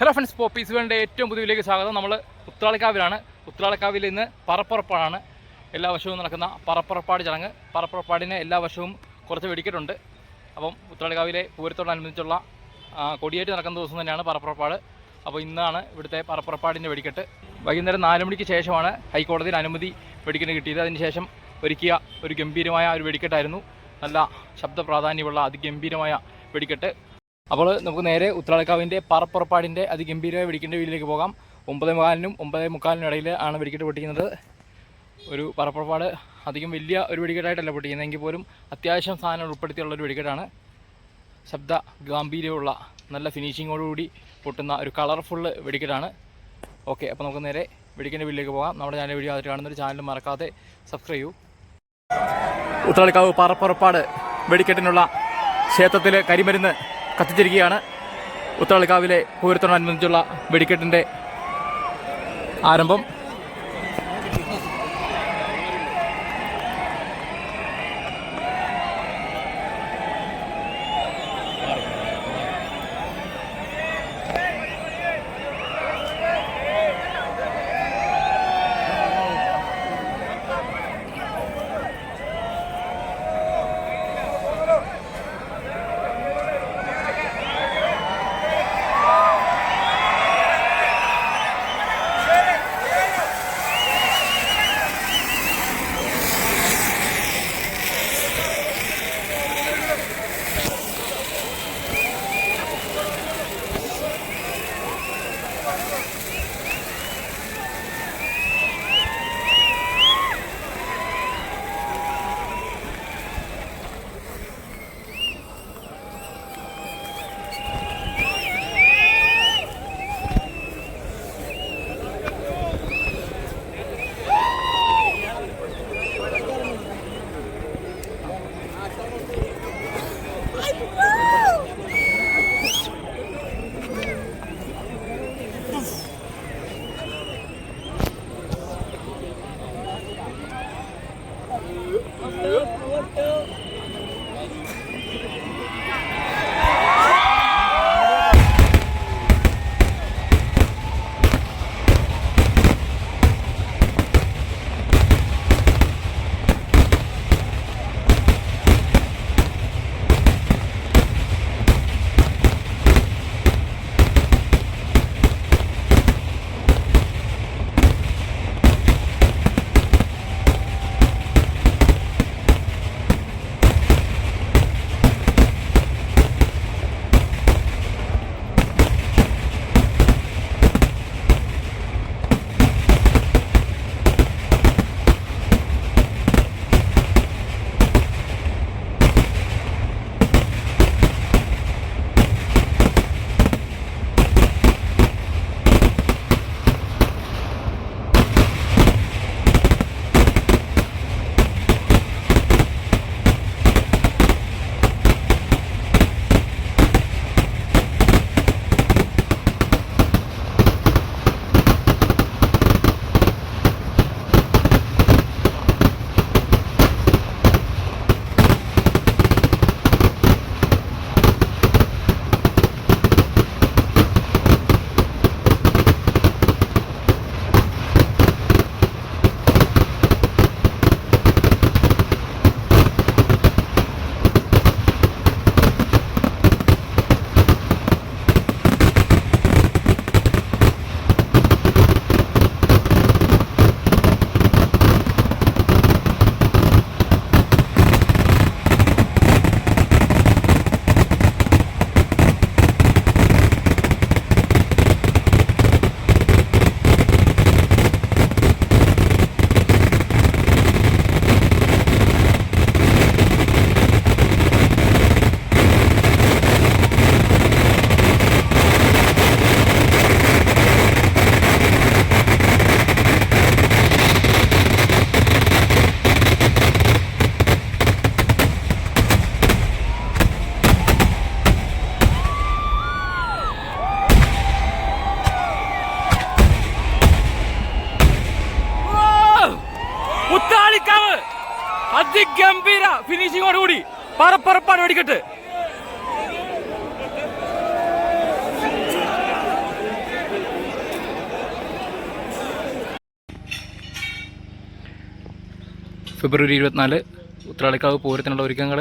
Hello friends Popees വേണ്ട ഏറ്റവും പുതിയയിലേക്ക് സ്വാഗതം. നമ്മൾ ഉത്രാളിക്കാവിലാണ്. ഉത്രാളിക്കാവിൽ ഇന്ന് പറപ്പുറപ്പാടാണ് എല്ലാ വർഷവും നടക്കുന്ന പറപ്പുറപ്പാട് ചടങ്ങ്. പറപ്പുറപ്പാടിന് എല്ലാ വർഷവും കുറച്ച് വെടിക്കെട്ടുണ്ട്. അപ്പം ഉത്രാളിക്കാവിലെ പൂരത്തോടനുബന്ധിച്ചുള്ള കൊടിയേറ്റ് നടക്കുന്ന ദിവസം തന്നെയാണ് പറപ്പുറപ്പാട്. അപ്പോൾ ഇന്നാണ് ഇവിടുത്തെ പറപ്പുറപ്പാടിന്റെ വെടിക്കെട്ട്. വൈകുന്നേരം നാല് മണിക്ക് ശേഷമാണ് ഹൈക്കോടതിയിൽ അനുമതി വെടിക്കെട്ട് കിട്ടിയത്. അതിനുശേഷം ഒരുക്കിയ ഒരു ഗംഭീരമായ ഒരു വെടിക്കെട്ടായിരുന്നു. നല്ല ശബ്ദ പ്രാധാന്യമുള്ള അതിഗംഭീരമായ വെടിക്കെട്ട്. അപ്പോൾ നമുക്ക് നേരെ ഉത്രാളിക്കാവിന്റെ പറപ്പുറപ്പാടിന്റെ അതിഗംഭീരമായ വെടിക്കിന്റെ വീട്ടിലേക്ക് പോകാം. ഒമ്പതേ മുക്കാലിനും ഒമ്പതേ മുക്കാലിനും ഇടയിൽ ആണ് വെടിക്കെട്ട് പൊട്ടിക്കുന്നത്. ഒരു പറപ്പുറപ്പാട് അധികം വലിയ ഒരു വെടിക്കെട്ടായിട്ടല്ല പൊട്ടിക്കുന്നത്. എങ്കിൽ പോലും അത്യാവശ്യം സാധനം ഉൾപ്പെടുത്തിയുള്ള ഒരു വെടിക്കെട്ടാണ്. ശബ്ദ ഗാംഭീര്യമുള്ള നല്ല ഫിനിഷിങ്ങോടുകൂടി പൊട്ടുന്ന ഒരു കളർഫുള്ള് വെടിക്കെട്ടാണ്. ഓക്കെ അപ്പോൾ നമുക്ക് നേരെ വെടിക്കിന്റെ വീട്ടിലേക്ക് പോകാം. നമ്മുടെ ചാനൽ വീഡിയോ അതിൽ കാണുന്ന ഒരു ചാനൽ മറക്കാതെ സബ്സ്ക്രൈബ് ചെയ്യൂ. ഉത്രാളിക്കാവ് പാറപ്പുറപ്പാട് വെടിക്കെട്ടിനുള്ള ക്ഷേത്രത്തിൽ കരിമരുന്ന് കത്തിച്ചിരിക്കുകയാണ്. ഉത്രാളിക്കാവിലെ പൂരത്തോടനുബന്ധിച്ചുള്ള വെടിക്കെട്ടിന്റെ ആരംഭം. ಒಟ್ಟು ഫിനിഷിങ്ങോടുകൂടി. പറപ്പറപ്പാണ് വെടിക്കെട്ട്. ഫെബ്രുവരി ഇരുപത്തിനാല് ഉത്രാളിക്കാവ് പൂരത്തിനുള്ള ഒരുക്കങ്ങൾ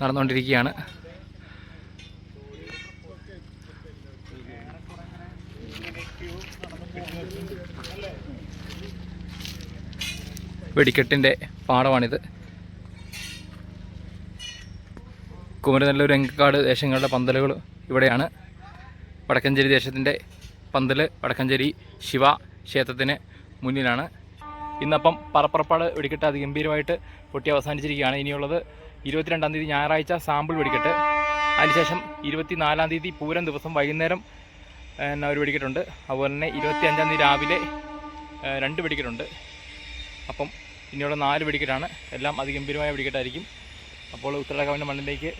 നടന്നുകൊണ്ടിരിക്കുകയാണ്. വെടിക്കെട്ടിന്റെ പാടമാണിത് കുമരനെല്ലൂർ രംഗക്കാട് ദേശങ്ങളുടെ പന്തലുകൾ ഇവിടെയാണ്. വടക്കഞ്ചേരി ദേശത്തിന്റെ പന്തൽ വടക്കഞ്ചേരി ശിവ ക്ഷേത്രത്തിന് മുന്നിലാണ്. ഇന്നപ്പം പറപ്പുറപ്പാട് വെടിക്കെട്ട് അതിഗംഭീരമായിട്ട് പൊട്ടി അവസാനിച്ചിരിക്കുകയാണ്. ഇനിയുള്ളത് ഇരുപത്തിരണ്ടാം തീയതി ഞായറാഴ്ച സാമ്പിൾ വെടിക്കെട്ട്. അതിനുശേഷം ഇരുപത്തിനാലാം തീയതി പൂരം ദിവസം വൈകുന്നേരം ഒരു വെടിക്കെട്ടുണ്ട്. അതുപോലെ തന്നെ ഇരുപത്തി അഞ്ചാം തീയതി രാവിലെ രണ്ട് വെടിക്കെട്ടുണ്ട്. അപ്പം ഇനിയുള്ള നാല് വെടിക്കെട്ടാണ്. എല്ലാം അതിഗംഭീരമായ വെടിക്കെട്ടായിരിക്കും. അപ്പോൾ ഉത്തരകാവിന്റെ മണ്ണിലേക്ക്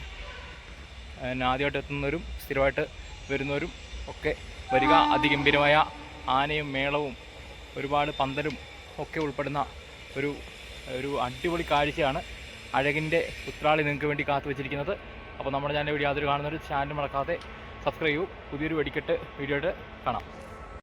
ആദ്യമായിട്ട് എത്തുന്നവരും സ്ഥിരമായിട്ട് വരുന്നവരും ഒക്കെ വരിക. അതിഗംഭീരമായ ആനയും മേളവും ഒരുപാട് പന്തലും ഒക്കെ ഉൾപ്പെടുന്ന ഒരു ഒരു അടിപൊളി കാഴ്ചയാണ് അഴകിന്റെ ഉത്രാളി നിങ്ങൾക്ക് വേണ്ടി കാത്തു വെച്ചിരിക്കുന്നത്. അപ്പോൾ നമ്മുടെ ചാനൽ വീഡിയോ യാതൊരു കാണുന്നവർ ചാനൽ മറക്കാതെ സബ്സ്ക്രൈബ് ചെയ്യൂ. പുതിയൊരു വെടിക്കെട്ട് വീഡിയോ ആയിട്ട് കാണാം.